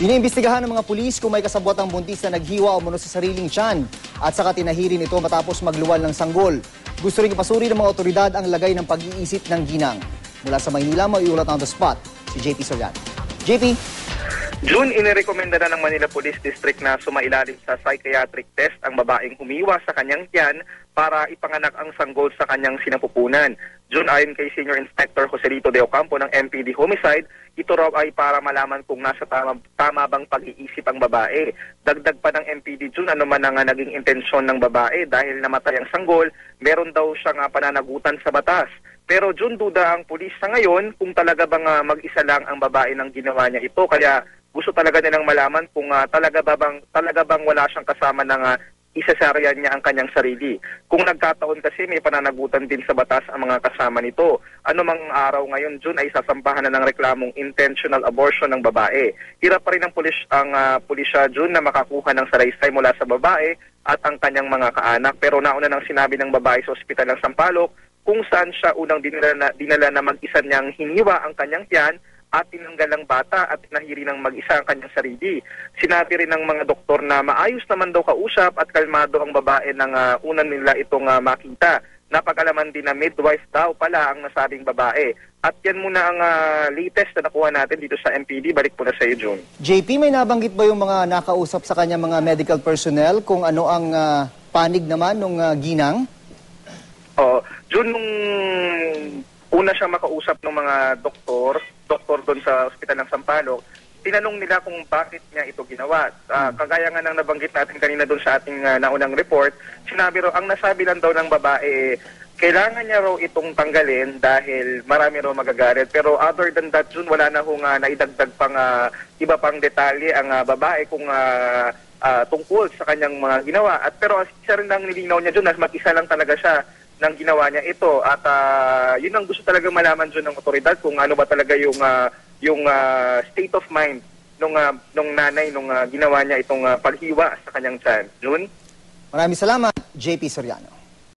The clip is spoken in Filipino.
Iniimbestigahan ng mga pulis kung may kasabwat ang buntis na naghiwa o sa sariling tiyan at saka tinahirin ito matapos magluwal ng sanggol. Gusto rin ipasuri ng mga otoridad ang lagay ng pag-iisip ng ginang. Mula sa Maynila, maiulat on the spot si JP Soriano. JP, June, inirekomenda na ng Manila Police District na sumailalim sa psychiatric test ang babaeng humiwa sa kanyang tiyan para ipanganak ang sanggol sa kanyang sinapupunan. June, ayon kay Senior Inspector Joselito De Ocampo ng MPD Homicide, ito raw ay para malaman kung nasa tama, tama bang pag-iisip ang babae. Dagdag pa ng MPD June, ano man ang naging intensyon ng babae dahil namatay ang sanggol, meron daw siyang ah, pananagutan sa batas. Pero June, duda ang pulis sa ngayon kung talaga bang ah, mag-isa lang ang babae ng ginawa niya ito. Kaya gusto talaga nilang malaman kung ah, talaga ba bang talaga bang wala siyang kasama ng uh, isasaryan niya ang kanyang sarili. Kung nagkataon kasi may pananagutan din sa batas ang mga kasama nito. Ano mang araw ngayon, June, ay sasampahan na ng reklamong intentional abortion ng babae. Hirap pa rin ang pulis, ang uh, pulisya, June, na makakuha ng salaysay mula sa babae at ang kanyang mga kaanak. Pero nauna nang sinabi ng babae sa ospital ng Sampaloc kung saan siya unang dinala na, dinala na mag-isa niyang hiniwa ang kanyang tiyan at tinanggal ng bata at nahiri ng mag-isa ang kanyang sarili. Sinabi rin ng mga doktor na maayos naman daw kausap at kalmado ang babae nang uh, una nila itong uh, makita. Napagalaman din na midwife daw pala ang nasabing babae. At yan muna ang uh, latest na nakuha natin dito sa MPD. Balik po na sa iyo, June. JP, may nabanggit ba yung mga nakausap sa kanya mga medical personnel kung ano ang uh, panig naman ng uh, ginang? Oh, June, nung una siyang makausap ng mga doktor, sa ospital ng Sampaloc, tinanong nila kung bakit niya ito ginawa. Uh, kagaya nga ng nabanggit natin kanina doon sa ating uh, naunang report, sinabi raw, ang nasabi lang daw ng babae, kailangan niya raw itong tanggalin dahil marami raw magagalit. Pero other than that, June, wala na hong uh, naidagdag pang uh, iba pang detalye ang uh, babae kung uh, uh, tungkol sa kanyang mga ginawa. At pero isa rin lang nilinaw niya, June, na mag-isa lang talaga siya ng ginawa niya ito at uh, yun ang gusto talaga malaman dyan ng otoridad kung ano ba talaga yung uh, yung uh, state of mind nung uh, nung nanay nung uh, ginawa niya itong uh, paghiwa sa kanyang tiyan. June? Maraming salamat, JP Soriano.